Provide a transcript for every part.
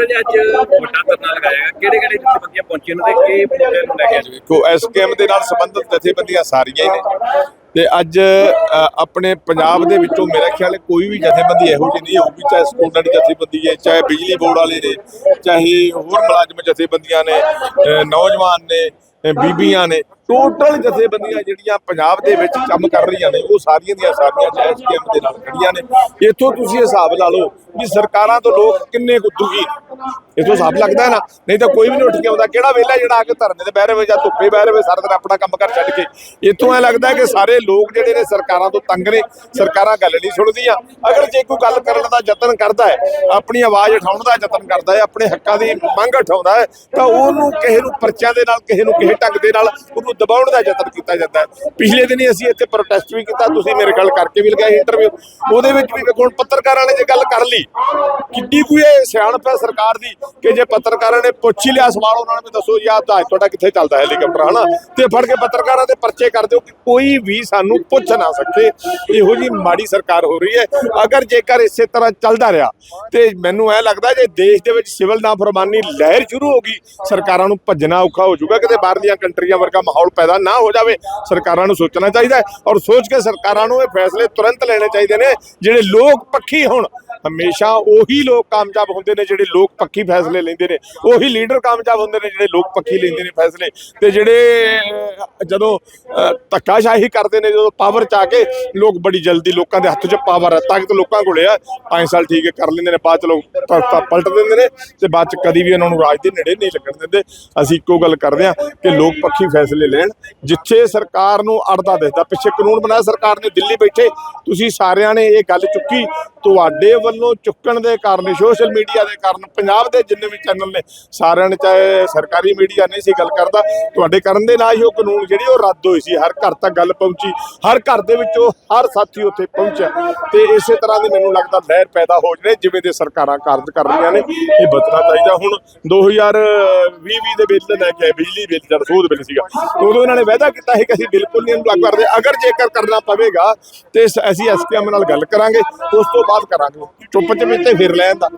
ਸੂਰਜ ਅੱਜ ਵੱਡਾ ਧਰਨਾ ਲਗਾਇਆ ਕਿਹੜੇ ਕਿਹੜੇ ਜਥੇਬੰਦੀਆਂ ਪਹੁੰਚੀਆਂ ਨੇ ਤੇ ਕੀ ਮੁੱਦੇ ਨੂੰ ਲੈ ਕੇ ਆਏ? ਦੇਖੋ ਐਸਕੇਐਮ ਦੇ ਨਾਲ ਸੰਬੰਧਿਤ ਜਥੇਬੰਦੀਆਂ ਸਾਰੀਆਂ ਹੀ ਨੇ। ਤੇ ਅੱਜ ਆਪਣੇ ਪੰਜਾਬ ਦੇ ਵਿੱਚੋਂ ਮੇਰਾ ਖਿਆਲ ਹੈ ਕੋਈ ਵੀ ਜਥੇਬੰਦੀ ਇਹੋ ਜਿਹੀ ਨਹੀਂ ਹੋਊਗੀ, ਚਾਹੇ ਸਟੂਡੈਂਟ ਜਥੇਬੰਦੀ ਹੈ, ਚਾਹੇ ਬਿਜਲੀ ਬੋਰਡ ਵਾਲੇ ਨੇ, ਚਾਹੇ ਹੋਰ ਮੁਲਾਜ਼ਮ ਜਥੇਬੰਦੀਆਂ ਨੇ ਨੌਜਵਾਨ ਨੇ ਬੀਬੀਆਂ ਨੇ। ਟੋਟਲ ਜਥੇਬੰਦੀਆਂ ਜਿਹੜੀਆਂ ਪੰਜਾਬ ਦੇ ਵਿੱਚ ਕੰਮ ਕਰ ਰਹੀਆਂ ਨੇ, ਉਹ ਸਾਰੀਆਂ ਦੀਆਂ ਸਾਰੀਆਂ ਐਸਕੇਐਮ ਦੇ ਨਾਲ ਖੜੀਆਂ ਨੇ। ਇੱਥੋਂ ਤੁਸੀਂ ਹਿਸਾਬ ਲਾ ਲਓ ਵੀ ਸਰਕਾਰਾਂ ਤੋਂ ਲੋਕ ਕਿੰਨੇ ਕੁ ਦੁਖੀ ਨੇ ਇਥੋਂ ਹਿਸਾਬ ਲੱਗਦਾ ਨਾ, ਨਹੀਂ ਤਾਂ ਕੋਈ ਵੀ ਨਹੀਂ ਉੱਠ ਕੇ ਆਉਂਦਾ, ਕਿਹੜਾ ਵੇਲਾ ਜਿਹੜਾ ਆ ਕੇ ਧਰਨੇ ਤੇ ਬਹਿ ਰਹੇ ਜਾਂ ਧੁੱਪੇ ਬਹਿ ਰਹੇ ਸਾਰਾ ਦਿਨ ਆਪਣਾ ਕੰਮ ਕਰ ਛੱਡ ਕੇ। ਇੱਥੋਂ ਐ ਲੱਗਦਾ ਕਿ ਸਾਰੇ ਲੋਕ ਜਿਹੜੇ ਨੇ ਸਰਕਾਰਾਂ ਤੋਂ ਤੰਗ ਨੇ, ਸਰਕਾਰਾਂ ਗੱਲ ਨਹੀਂ ਸੁਣਦੀਆਂ। ਅਗਰ ਜੇ ਕੋਈ ਗੱਲ ਕਰਨ ਦਾ ਯਤਨ ਕਰਦਾ ਹੈ, ਆਪਣੀ ਆਵਾਜ਼ ਉਠਾਉਣ ਦਾ ਯਤਨ ਕਰਦਾ ਹੈ, ਆਪਣੇ ਹੱਕਾਂ ਦੀ ਮੰਗ ਉਠਾਉਂਦਾ ਹੈ, ਤਾਂ ਉਹਨੂੰ ਕਿਸੇ ਨੂੰ ਪਰਚਿਆਂ ਦੇ ਨਾਲ, ਕਿਸੇ ਨੂੰ ਕਿਸੇ ਢੰਗ ਦੇ ਨਾਲ, ਉਹਨੂੰ ਦਬਾਉਣ ਦਾ ਯਤਨ ਕੀਤਾ ਜਾਂਦਾ ਹੈ। ਪਿਛਲੇ ਦਿਨੀ ਅਸੀਂ ਇੱਥੇ ਪ੍ਰੋਟੈਸਟ ਵੀ ਕੀਤਾ, ਤੁਸੀਂ ਮੇਰੇ ਗੱਲ ਕਰਕੇ ਵੀ ਲਗਾਏ ਇੰਟਰਵਿਊ ਉਹਦੇ ਵਿੱਚ ਵੀ ਵੇਖੋ ਪੱਤਰਕਾਰਾਂ ਨੇ ਜੇ ਗੱਲ ਕਰ ਲਈ, ਕਿੱਡੀ ਕੋਈ ਇਹ ਸਿਆਣਪ ਹੈ ਸਰਕਾਰ ਦੀ ਕਿ ਜੇ ਪੱਤਰਕਾਰਾਂ ਨੇ ਪੁੱਛ ਹੀ ਲਿਆ ਸਵਾਲ, ਉਹਨਾਂ ਨੇ ਵੀ ਦੱਸੋ ਯਾਰ ਤਾਂ ਤੁਹਾਡਾ ਕਿੱਥੇ ਚੱਲਦਾ ਹੈਲੀਕਾਪਟਰ ਹਨਾ? ਤੇ ਫੜ ਕੇ ਪੱਤਰਕਾਰਾਂ ਦੇ ਪਰਚੇ ਕਰ ਦਿਓ ਕਿ ਕੋਈ ਵੀ ਸਾਨੂੰ ਪੁੱਛ ਨਾ ਸਕੇ। ਇਹੋ ਜੀ ਮਾੜੀ ਸਰਕਾਰ ਹੋ ਰਹੀ ਹੈ। ਅਗਰ ਜੇਕਰ ਇਸੇ ਤਰ੍ਹਾਂ ਚੱਲਦਾ ਰਿਹਾ, ਤੇ ਮੈਨੂੰ ਐ ਲੱਗਦਾ ਜੇ ਦੇਸ਼ ਦੇ ਵਿੱਚ ਸਿਵਲ ਨਾਫਰਮਾਨੀ ਲਹਿਰ ਸ਼ੁਰੂ ਹੋ ਗਈ, ਸਰਕਾਰਾਂ ਨੂੰ ਭੱਜਣਾ ਔਖਾ ਹੋ ਜਾਊਗਾ, ਕਿਤੇ ਬਾਹਰਲੀਆਂ ਕੰਟਰੀਆਂ ਵਰਗਾ ਮਾਹੌਲ ਪੈਦਾ ਨਾ ਹੋ ਜਾਵੇ, ਸਰਕਾਰਾਂ ਨੂੰ ਸੋਚਣਾ ਚਾਹੀਦਾ ਔਰ ਸੋਚ ਕੇ ਸਰਕਾਰਾਂ ਨੂੰ ਇਹ ਫੈਸਲੇ ਤੁਰੰਤ ਲੈਣੇ ਚਾਹੀਦੇ ਨੇ, ਜਿਹੜੇ ਲੋਕ ਪੱਖੀ ਹੋਣ। ਹਮੇਸ਼ਾ ਉਹੀ ਲੋਕ ਕਾਮਯਾਬ ਹੁੰਦੇ ਨੇ ਜਿਹੜੇ ਲੋਕ ਪੱਖੀ ਫੈਸਲੇ ਲੈਂਦੇ ਨੇ। ਉਹੀ ਲੀਡਰ ਕਾਮਯਾਬ ਹੁੰਦੇ ਨੇ ਜਿਹੜੇ ਲੋਕ ਪੱਖੀ ਲੈਂਦੇ ਨੇ ਫੈਸਲੇ। ਤੇ ਜਿਹੜੇ ਜਦੋਂ ਧੱਕਾਸ਼ਾਹੀ ਕਰਦੇ ਨੇ, ਜਦੋਂ ਪਾਵਰ ਚ ਆ ਕੇ ਲੋਕ ਬੜੀ ਜਲਦੀ ਲੋਕਾਂ ਦੇ ਹੱਥ 'ਚ ਪਾਵਰ ਹੈ ਤਾਕਤ ਲੋਕਾਂ ਕੋਲੇ ਆ 5 ਸਾਲ ਠੀਕ ਕਰ ਲੈਂਦੇ ਨੇ, ਬਾਅਦ ਚ ਲੋਕ ਪਲਟ ਦਿੰਦੇ ਨੇ ਤੇ ਬਾਅਦ ਚ ਕਦੀ ਵੀ ਉਹਨਾਂ ਨੂੰ ਰਾਜ ਦੇ ਨੇੜੇ ਨਹੀਂ ਲੱਗਣ ਦਿੰਦੇ। ਅਸੀਂ ਇੱਕੋ ਗੱਲ ਕਰਦੇ ਹਾਂ ਕਿ ਲੋਕ ਪੱਖੀ ਫੈਸਲੇ ਲੈਣ, ਜਿੱਥੇ ਸਰਕਾਰ ਨੂੰ ਅੜਦਾ ਦਿਸਦਾ। ਪਿੱਛੇ ਕਾਨੂੰਨ ਬਣਾਇਆ, ਸਰਕਾਰ ਨੇ ਦਿੱਲੀ ਬੈਠੇ, ਤੁਸੀਂ ਸਾਰਿਆਂ ਨੇ ਇਹ ਗੱਲ ਚੁੱਕੀ, ਤੁਹਾਡੇ ਵੱਲੋਂ ਚੁੱਕਣ ਦੇ ਕਾਰਨ, ਸੋਸ਼ਲ ਮੀਡੀਆ ਦੇ ਕਾਰਨ, ਪੰਜਾਬ ਦੇ ਜਿੰਨੇ ਵੀ ਚੈਨਲ ਨੇ, ਸਾਰਿਆਂ ਨੇ ਚਾਹੇ ਸਰਕਾਰੀ ਮੀਡੀਆ ਨਹੀਂ ਸੀ ਗੱਲ ਕਰਦਾ, ਤੁਹਾਡੇ ਕਰਨ ਦੇ ਨਾਲ ਹੀ ਉਹ ਕਾਨੂੰਨ ਜਿਹੜੀ ਉਹ ਰੱਦ ਹੋਈ ਸੀ, ਹਰ ਘਰ ਤੱਕ ਗੱਲ ਪਹੁੰਚੀ, ਹਰ ਘਰ ਦੇ ਵਿੱਚੋਂ ਹਰ ਸਾਥੀ ਉੱਥੇ ਪਹੁੰਚਿਆ ਤੇ ਇਸੇ ਤਰ੍ਹਾਂ ਦੀ ਮੈਨੂੰ ਲੱਗਦਾ ਲਹਿਰ ਪੈਦਾ ਹੋ ਜਣੇ, ਜਿਵੇਂ ਦੇ ਸਰਕਾਰਾਂ ਕਾਰਜ ਕਰ ਰਹੀਆਂ ਨੇ, ਇਹ ਬਚਣਾ ਚਾਹੀਦਾ। ਹੁਣ 2020 ਦੇ ਬਿੱਲ ਲੈ ਕੇ ਆਏ, ਬਿਜਲੀ ਬਿੱਲ ਜਦ ਸੋਧ ਬਿੱਲ ਸੀਗਾ, ਉਦੋਂ ਇਹਨਾਂ ਨੇ ਵਾਅਦਾ ਕੀਤਾ ਸੀ ਕਿ ਅਸੀਂ ਬਿਲਕੁਲ ਨਹੀਂ ਇਹਨੂੰ ਲਾਗੂ ਕਰਦੇ, ਅਗਰ ਜੇਕਰ ਕਰਨਾ ਪਵੇਗਾ ਤੇ ਸ- ਅਸੀਂ ਐਸਪੀਐਮ ਨਾਲ ਗੱਲ ਕਰਾਂਗੇ, ਉਸ ਤੋਂ ਬਾਅਦ ਕਰਾਂਗੇ। ਚੁੱਪ ਚਪੀਤੇ ਫਿਰ ਲੈਣ ਦਾ।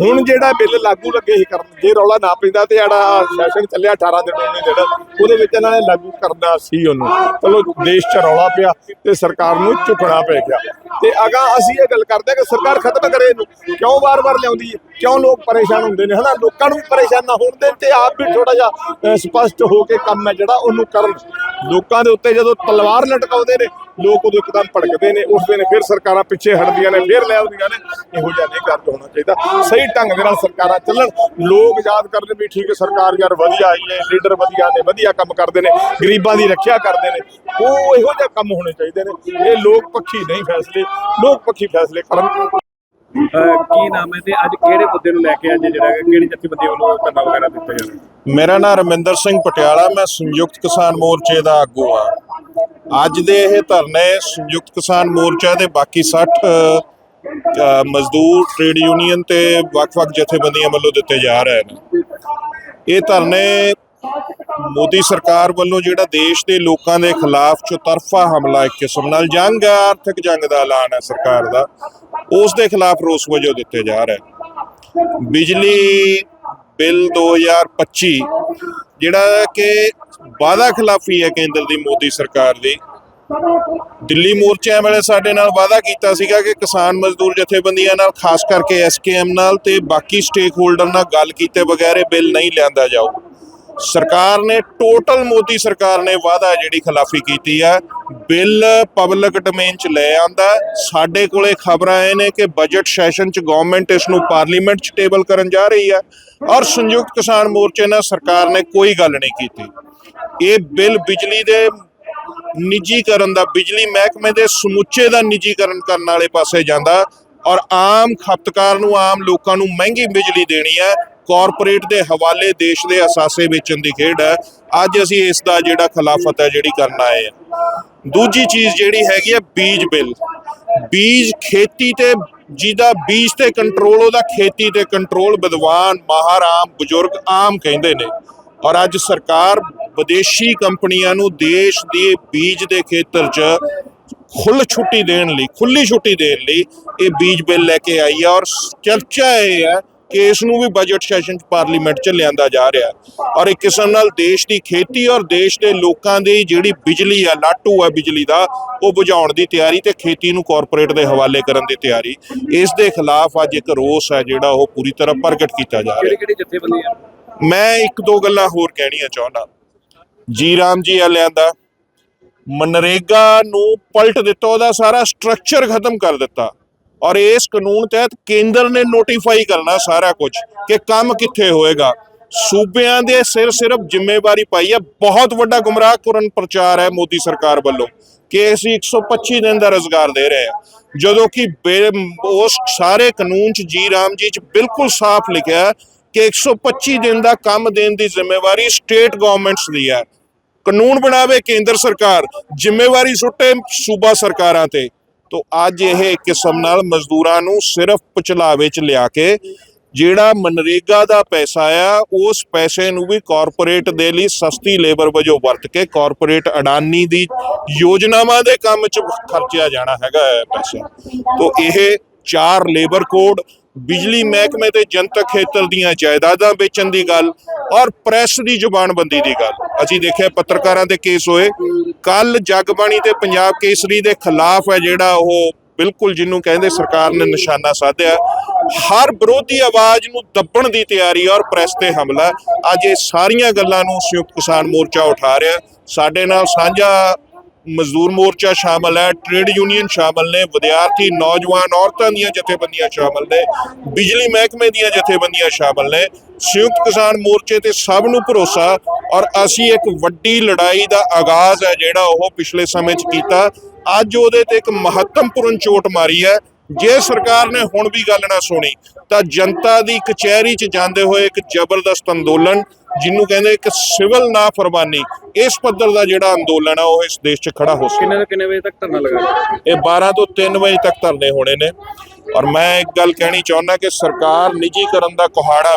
ਹੁਣ ਜਿਹੜਾ ਬਿੱਲ ਲਾਗੂ ਲੱਗੇ ਸੀ ਕਰਨ, ਜੇ ਰੌਲਾ ਨਾ ਪੈਂਦਾ ਤੇ ਜਿਹੜਾ ਸੈਸ਼ਨ ਚੱਲਿਆ 18 ਦਿਨ 19 ਦਿਨ ਉਹਦੇ ਵਿੱਚ ਇਹਨਾਂ ਨੇ ਲਾਗੂ ਕਰਨਾ ਸੀ ਉਹਨੂੰ। ਚਲੋ, ਦੇਸ਼ 'ਚ ਰੌਲਾ ਪਿਆ ਤੇ ਸਰਕਾਰ ਨੂੰ ਝੁਕਣਾ ਪੈ ਗਿਆ। ਤੇ ਅਗਾ ਅਸੀਂ ਇਹ ਗੱਲ ਕਰਦੇ ਹਾਂ ਕਿ ਸਰਕਾਰ ਖਤਮ ਕਰੇ ਇਹਨੂੰ। ਕਿਉਂ ਵਾਰ-ਵਾਰ ਲਿਆਉਂਦੀ ਹੈ? ਕਿਉਂ ਲੋਕ ਪਰੇਸ਼ਾਨ ਹੁੰਦੇ ਨੇ? ਹਨਾ, ਲੋਕਾਂ ਨੂੰ ਵੀ ਪਰੇਸ਼ਾਨ ਨਾ ਹੋਣ ਦੇ ਤੇ ਆਪ ਵੀ ਥੋੜਾ ਜਿਹਾ ਸਪਸ਼ਟ ਹੋ ਕੇ ਕੰਮ ਹੈ ਜਿਹੜਾ ਉਹਨੂੰ ਕਰਨ। ਲੋਕਾਂ ਦੇ ਉੱਤੇ ਜਦੋਂ ਤਲਵਾਰ ਲਟਕਾਉਂਦੇ ਨੇ ਲੋਕ ਉਦੋਂ ਇੱਕਦਮ ਭੜਕਦੇ ਨੇ ਉੱਠਦੇ ਨੇ ਫਿਰ ਸਰਕਾਰਾਂ ਪਿੱਛੇ ਹਟਦੀਆਂ ਨੇ ਫਿਰ ਲੈ ਆਉਂਦੀਆਂ ਨੇ ਇਹੋ ਜਿਹਾ ਨਹੀਂ ਕਰ ਹੋਣਾ ਚਾਹੀਦਾ। ਸਹੀ ਢੰਗ ਦੇ ਨਾਲ ਸਰਕਾਰਾਂ ਚੱਲਣ ਲੋਕ ਯਾਦ ਕਰਨ ਵੀ ਠੀਕ ਹੈ ਸਰਕਾਰ ਯਾਰ ਵਧੀਆ ਆਈ ਹੈ ਲੀਡਰ ਵਧੀਆ ਨੇ ਵਧੀਆ ਕੰਮ ਕਰਦੇ ਨੇ ਗਰੀਬਾਂ ਦੀ ਰੱਖਿਆ ਕਰਦੇ ਨੇ ਉਹ ਇਹੋ ਜਿਹਾ ਕੰਮ ਹੋਣੇ ਚਾਹੀਦੇ ਨੇ ਇਹ ਲੋਕ ਪੱਖੀ ਨਹੀਂ ਫੈਸਲੇ ਲੋਕ ਪੱਖੀ ਫੈਸਲੇ ਕਰਨ। ਕੀ ਨਾਮ ਹੈ ਤੇ ਅੱਜ ਕਿਹੜੇ ਮੁੱਦੇ ਨੂੰ ਲੈ ਕੇ ਅੱਜ ਜਿਹੜਾ ਕਿਹੜੀ ਜਥੇਬੰਦੀ ਵੱਲੋਂ ਧਰਨਾ ਵਗੈਰਾ ਦਿੱਤਾ ਜਾ ਰਿਹਾ ਮੇਰਾ ਨਾਮ ਰਮਿੰਦਰ ਸਿੰਘ ਪਟਿਆਲਾ ਮੈਂ ਸੰਯੁਕਤ ਕਿਸਾਨ ਮੋਰਚੇ ਦਾ ਆਗੂ ਆ ਅੱਜ ਦੇ ਇਹ ਧਰਨੇ ਸੰਯੁਕਤ ਕਿਸਾਨ ਮੋਰਚਾ ਦੇ ਬਾਕੀ 60 ਮਜ਼ਦੂਰ ਟ੍ਰੇਡ ਯੂਨੀਅਨ ਤੇ ਵੱਖ-ਵੱਖ ਜਥੇਬੰਦੀਆਂ ਵੱਲੋਂ ਦਿੱਤੇ ਜਾ ਰਹੇ ਨੇ। ਇਹ ਧਰਨੇ ਮੋਦੀ ਸਰਕਾਰ ਵੱਲੋਂ ਜਿਹੜਾ ਦੇਸ਼ ਦੇ ਲੋਕਾਂ ਦੇ ਖਿਲਾਫ ਚੁਤਰਫਾ ਹਮਲਾ ਇੱਕ ਕਿਸਮ ਨਾਲ ਜੰਗ ਹੈ, ਆਰਥਿਕ ਜੰਗ ਦਾ ਐਲਾਨ ਹੈ ਸਰਕਾਰ ਦਾ, ਉਸ ਦੇ ਖਿਲਾਫ ਰੋਸ ਵਜੋਂ ਦਿੱਤੇ ਜਾ ਰਹੇ ਬਿਜਲੀ ਬਿੱਲ 2025 ਜਿਹੜਾ ਕਿ ਵਾਅਦਾ ਖਿਲਾਫੀ ਹੈ ਕੇਂਦਰ ਦੀ ਮੋਦੀ ਸਰਕਾਰ ਦੀ। ਦਿੱਲੀ ਮੋਰਚਿਆਂ ਵੇਲੇ ਸਾਡੇ ਨਾਲ ਵਾਅਦਾ ਕੀਤਾ ਸੀਗਾ ਕਿ ਕਿਸਾਨ ਮਜ਼ਦੂਰ ਜਥੇਬੰਦੀਆਂ ਨਾਲ, ਖਾਸ ਕਰਕੇ ਐਸਕੇਐਮ ਨਾਲ ਤੇ ਬਾਕੀ ਸਟੇਕ ਹੋਲਡਰ ਨਾਲ ਗੱਲ ਕੀਤੇ ਬਗੈਰ ਬਿੱਲ ਨਹੀਂ ਲਿਆਂਦਾ ਜਾਊ। ਸਰਕਾਰ ਨੇ ਟੋਟਲ ਮੋਦੀ ਸਰਕਾਰ ਨੇ ਵਾਅਦਾ ਜਿਹੜੀ ਖਿਲਾਫੀ ਕੀਤੀ ਹੈ ਬਿੱਲ ਪਬਲਿਕ ਡੋਮੇਨ ਚ ਲੈ ਆਂਦਾ। ਸਾਡੇ ਕੋਲੇ ਖਬਰਾਂ ਆਏ ਨੇ ਕਿ ਬਜਟ ਸੈਸ਼ਨ ਚ ਗਵਰਨਮੈਂਟ ਇਸ ਨੂੰ ਪਾਰਲੀਮੈਂਟ ਚ ਟੇਬਲ ਕਰਨ ਜਾ ਰਹੀ ਹੈ ਔਰ ਸੰਯੁਕਤ ਕਿਸਾਨ ਮੋਰਚੇ ਨਾਲ ਸਰਕਾਰ ਨੇ ਕੋਈ ਗੱਲ ਨਹੀਂ ਕੀਤੀ। ਇਹ ਬਿੱਲ ਬਿਜਲੀ ਦੇ ਨਿੱਜੀਕਰਨ ਦਾ, ਬਿਜਲੀ ਮਹਿਕਮੇ ਦੇ ਸਮੁੱਚੇ ਦਾ ਨਿੱਜੀਕਰਨ ਕਰਨ ਵਾਲੇ ਪਾਸੇ ਜਾਂਦਾ ਔਰ ਆਮ ਖਪਤਕਾਰ ਨੂੰ, ਆਮ ਲੋਕਾਂ ਨੂੰ ਮਹਿੰਗੀ ਬਿਜਲੀ ਦੇਣੀ ਹੈ। ਕਾਰਪੋਰੇਟ ਦੇ ਹਵਾਲੇ ਦੇਸ਼ ਦੇ ਅਸਾਸੇ ਵੇਚਣ ਦੀ ਖੇਡ ਹੈ। ਅੱਜ ਅਸੀਂ ਇਸ ਦਾ ਜਿਹੜਾ ਖਿਲਾਫਤ ਹੈ, ਜਿਹੜੀ ਕਰਨ ਆਏ ਆ ਦੂਜੀ ਚੀਜ਼ ਜਿਹੜੀ ਹੈਗੀ ਹੈ, ਬੀਜ ਬਿੱਲ। ਬੀਜ ਖੇਤੀ ਤੇ, ਜਿਹਦਾ ਬੀਜ ਤੇ ਕੰਟਰੋਲ ਉਹਦਾ ਖੇਤੀ ਤੇ ਕੰਟਰੋਲ ਵਿਦਵਾਨ ਮਾਹਰ ਆਮ ਬਜ਼ੁਰਗ ਆਮ ਕਹਿੰਦੇ ਨੇ। ਔਰ ਅੱਜ ਸਰਕਾਰ ਵਿਦੇਸ਼ੀ ਕੰਪਨੀਆਂ ਨੂੰ ਦੇਸ਼ ਦੇ ਬੀਜ ਦੇ ਖੇਤਰ 'ਚ ਖੁੱਲ ਛੁੱਟੀ ਦੇਣ ਲਈ ਖੁੱਲੀ ਛੁੱਟੀ ਦੇਣ ਲਈ ਇਹ ਬੀਜ ਬਿੱਲ ਲੈ ਕੇ ਆਈ ਹੈ ਔਰ ਚਰਚਾ ਇਹ ਹੈ ਕੇਸ ਨੂੰ ਵੀ ਬਜਟ ਸੈਸ਼ਨ ਚ ਪਾਰਲੀਮੈਂਟ ਚ ਲਿਆਂਦਾ ਜਾ ਰਿਹਾ ਔਰ ਇੱਕ ਕਿਸਮ ਨਾਲ ਦੇਸ਼ ਦੀ ਖੇਤੀ ਔਰ ਦੇਸ਼ ਦੇ ਲੋਕਾਂ ਦੀ ਜਿਹੜੀ ਬਿਜਲੀ ਆ, ਲਾਟੂ ਆ ਬਿਜਲੀ ਦਾ, ਉਹ ਬੁਝਾਉਣ ਦੀ ਤਿਆਰੀ ਤੇ ਖੇਤੀ ਨੂੰ ਕਾਰਪੋਰੇਟ ਦੇ ਹਵਾਲੇ ਕਰਨ ਦੀ ਤਿਆਰੀ। ਇਸ ਦੇ ਖਿਲਾਫ ਅੱਜ ਇੱਕ ਰੋਸ ਹੈ ਜਿਹੜਾ ਉਹ ਪੂਰੀ ਤਰ੍ਹਾਂ ਪ੍ਰਗਟ ਕੀਤਾ ਜਾ ਰਿਹਾ ਕਿਹੜੀ ਕਿਹੜੀ ਜਥੇਬੰਦੀਆਂ ਮੈਂ ਇੱਕ ਦੋ ਗੱਲਾਂ ਹੋਰ ਕਹਿਣੀਆਂ ਚਾਹੁੰਦਾ। ਜੀ ਰਾਮ ਜੀ ਵਾਲਿਆਂ ਦਾ। ਮਨਰੇਗਾ ਨੂੰ ਪਲਟ ਦਿੱਤਾ, ਉਹਦਾ ਸਾਰਾ ਸਟਰਕਚਰ ਖਤਮ ਕਰ ਦਿੱਤਾ। ਔਰ ਇਸ ਕਾਨੂੰਨ ਤਹਿਤ ਕੇਂਦਰ ਨੇ ਨੋਟੀਫਾਈ ਕਰਨਾ ਸਾਰਾ ਕੁਝ ਕਿ ਕੰਮ ਕਿੱਥੇ ਹੋਏਗਾ। ਸੂਬਿਆਂ ਦੇ ਸਿਰ ਸਿਰਫ ਜ਼ਿੰਮੇਵਾਰੀ ਪਾਈ ਹੈ। ਬਹੁਤ ਵੱਡਾ ਗੁੰਮਰਾਹ ਕਰਨ ਪ੍ਰਚਾਰ ਹੈ ਮੋਦੀ ਸਰਕਾਰ ਵੱਲੋਂ ਕਿ ਅਸੀਂ 125 ਦਿਨ ਦਾ ਰੋਜ਼ਗਾਰ ਦੇ ਰਹੇ ਹਾਂ। ਜਦੋਂ ਕਿ ਬੇ- ਉਸ ਸਾਰੇ ਕਾਨੂੰਨ ਚ ਜੀ ਰਾਮ ਜੀ ਚ ਬਿਲਕੁਲ ਸਾਫ਼ ਲਿਖਿਆ ਕਿ 125 ਦਿਨ ਦਾ ਕੰਮ ਦੇਣ ਦੀ ਜ਼ਿੰਮੇਵਾਰੀ ਸਟੇਟ ਗਵਰਨਮੈਂਟਸ ਦੀ ਹੈ। ਕਾਨੂੰਨ ਬਣਾਵੇ ਕੇਂਦਰ ਸਰਕਾਰ, ਜ਼ਿੰਮੇਵਾਰੀ ਸੁੱਟੇ ਸੂਬਾ ਸਰਕਾਰਾਂ ਤੇ। ਤੋਂ ਅੱਜ ਇਹ ਕਿਸਮ ਨਾਲ ਮਜ਼ਦੂਰਾਂ ਨੂੰ ਸਿਰਫ ਪਚਲਾਵੇ ਚ ਲਿਆ ਕੇ ਜਿਹੜਾ ਮਨਰੇਗਾ ਦਾ ਪੈਸਾ ਆ, ਉਸ ਪੈਸੇ ਨੂੰ ਵੀ ਕਾਰਪੋਰੇਟ ਦੇ ਲਈ ਸਸਤੀ ਲੇਬਰ ਵਜੋਂ ਵਰਤ ਕੇ ਕਾਰਪੋਰੇਟ ਅਡਾਨੀ ਦੀ ਯੋਜਨਾਵਾਂ ਦੇ ਕੰਮ 'ਚ ਖਰਚਿਆ ਜਾਣਾ ਹੈਗਾ ਹੈ ਪੈਸਾ। ਤੋਂ ਇਹ ਚਾਰ ਲੇਬਰ ਕੋਡ ਬਿਜਲੀ ਮਹਿਕਮੇ ਤੇ ਜਨਤਕ ਖੇਤਰ ਦੀਆਂ ਜਾਇਦਾਦਾਂ ਵੇਚਣ ਦੀ ਗੱਲ ਔਰ ਪ੍ਰੈਸ ਦੀ ਜ਼ੁਬਾਨਬੰਦੀ ਦੀ ਗੱਲ। ਅਸੀਂ ਦੇਖਿਆ ਪੱਤਰਕਾਰਾਂ ਦੇ ਕੇਸ ਹੋਏ। ਕੱਲ ਜਗਬਾਣੀ ਤੇ ਪੰਜਾਬ ਕੇਸਰੀ ਦੇ ਖਿਲਾਫ ਹੈ ਜਿਹੜਾ ਉਹ ਬਿਲਕੁਲ ਜਿਹਨੂੰ ਕਹਿੰਦੇ ਸਰਕਾਰ ਨੇ ਨਿਸ਼ਾਨਾ ਸਾਧਿਆ। ਹਰ ਵਿਰੋਧੀ ਆਵਾਜ਼ ਨੂੰ ਦੱਬਣ ਦੀ ਤਿਆਰੀ ਔਰ ਪ੍ਰੈਸ ਤੇ ਹਮਲਾ। ਅੱਜ ਇਹ ਸਾਰੀਆਂ ਗੱਲਾਂ ਨੂੰ ਸੰਯੁਕਤ ਕਿਸਾਨ ਮੋਰਚਾ ਉਠਾ ਰਿਹਾ। ਸਾਡੇ ਨਾਲ ਸਾਂਝਾ ਮਜ਼ਦੂਰ ਮੋਰਚਾ ਸ਼ਾਮਲ ਹੈ, ਟ੍ਰੇਡ ਯੂਨੀਅਨ ਸ਼ਾਮਲ ਨੇ, ਵਿਦਿਆਰਥੀ, ਨੌਜਵਾਨ ਔਰਤਾਂ ਦੀਆਂ ਜਥੇਬੰਦੀਆਂ ਸ਼ਾਮਲ ਨੇ, ਬਿਜਲੀ ਮਹਿਕਮੇ ਦੀਆਂ ਜਥੇਬੰਦੀਆਂ ਸ਼ਾਮਲ ਨੇ, ਸੰਯੁਕਤ ਕਿਸਾਨ ਮੋਰਚੇ ਤੇ ਸਭ ਨੂੰ ਭਰੋਸਾ ਔਰ ਅਸੀਂ ਇੱਕ ਵੱਡੀ ਲੜਾਈ ਦਾ ਆਗਾਜ਼ ਹੈ ਜਿਹੜਾ ਉਹ ਪਿਛਲੇ ਸਮੇਂ 'ਚ ਕੀਤਾ। ਅੱਜ ਉਹਦੇ ਤੇ ਇੱਕ ਮਹੱਤਵਪੂਰਨ ਚੋਟ ਮਾਰੀ ਹੈ। ਜੇ ਸਰਕਾਰ ਨੇ ਹੁਣ ਵੀ ਗੱਲ ਨਾ ਸੁਣੀ, ਤਾਂ ਜਨਤਾ ਦੀ ਕਚਹਿਰੀ 'ਚ ਜਾਂਦੇ ਹੋਏ ਇੱਕ ਜ਼ਬਰਦਸਤ ਅੰਦੋਲਨ ਜਿਹਨੂੰ ਕਹਿੰਦੇ ਇੱਕ ਸਿਵਲ ਨਾਫਰਮਾਨੀ ਇਸ ਪੱਧਰ ਦਾ ਜਿਹੜਾ ਅੰਦੋਲਨ ਆ ਉਹ ਇਸ ਦੇਸ਼ 'ਚ ਖੜਾ ਹੋ ਸਕਦਾ। ਕਿੰਨੇ ਤੋਂ ਕਿੰਨੇ ਵਜੇ ਤੱਕ ਧਰਨਾ ਲਗਾਇਆ ਇਹ 12 ਤੋਂ 3 ਵਜੇ ਤੱਕ ਧਰਨੇ ਹੋਣੇ ਨੇ। ਔਰ ਮੈਂ ਇੱਕ ਗੱਲ ਕਹਿਣੀ ਚਾਹੁੰਦਾ ਕਿ ਸਰਕਾਰ ਨਿੱਜੀਕਰਨ ਦਾ ਕੁਹਾੜਾ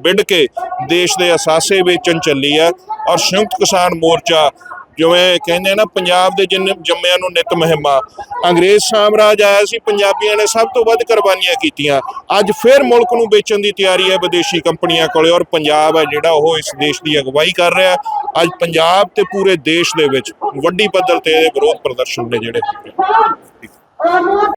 ਵਿੱਢ ਕੇ ਦੇਸ਼ ਦੇ ਅਸਾਸੇ ਵੇਚਣ ਚੱਲੀ ਹੈ ਔਰ ਸੰਯੁਕਤ ਕਿਸਾਨ ਮੋਰਚਾ ਜਿਵੇਂ ਕਹਿੰਦੇ ਆ ਨਾ, ਪੰਜਾਬ ਦੇ ਜਿੰਨੇ ਜੰਮਿਆਂ ਨੂੰ ਨਿਤ ਮਹਿਮਾ। ਅੰਗਰੇਜ਼ ਸਾਮਰਾਜ ਆਇਆ ਸੀ, ਪੰਜਾਬੀਆਂ ਨੇ ਸਭ ਤੋਂ ਵੱਧ ਕੁਰਬਾਨੀਆਂ ਕੀਤੀਆਂ। ਅੱਜ ਫਿਰ ਮੁਲਕ ਨੂੰ ਵੇਚਣ ਦੀ ਤਿਆਰੀ ਹੈ ਵਿਦੇਸ਼ੀ ਕੰਪਨੀਆਂ ਕੋਲੇ ਔਰ ਪੰਜਾਬ ਹੈ ਜਿਹੜਾ ਉਹ ਇਸ ਦੇਸ਼ ਦੀ ਅਗਵਾਈ ਕਰ ਰਿਹਾ ਅੱਜ ਪੰਜਾਬ ਤੇ ਪੂਰੇ ਦੇਸ਼ ਦੇ ਵਿੱਚ ਵੱਡੀ ਪੱਧਰ ਤੇ ਇਹ ਵਿਰੋਧ ਪ੍ਰਦਰਸ਼ਨ ਨੇ ਜਿਹੜੇ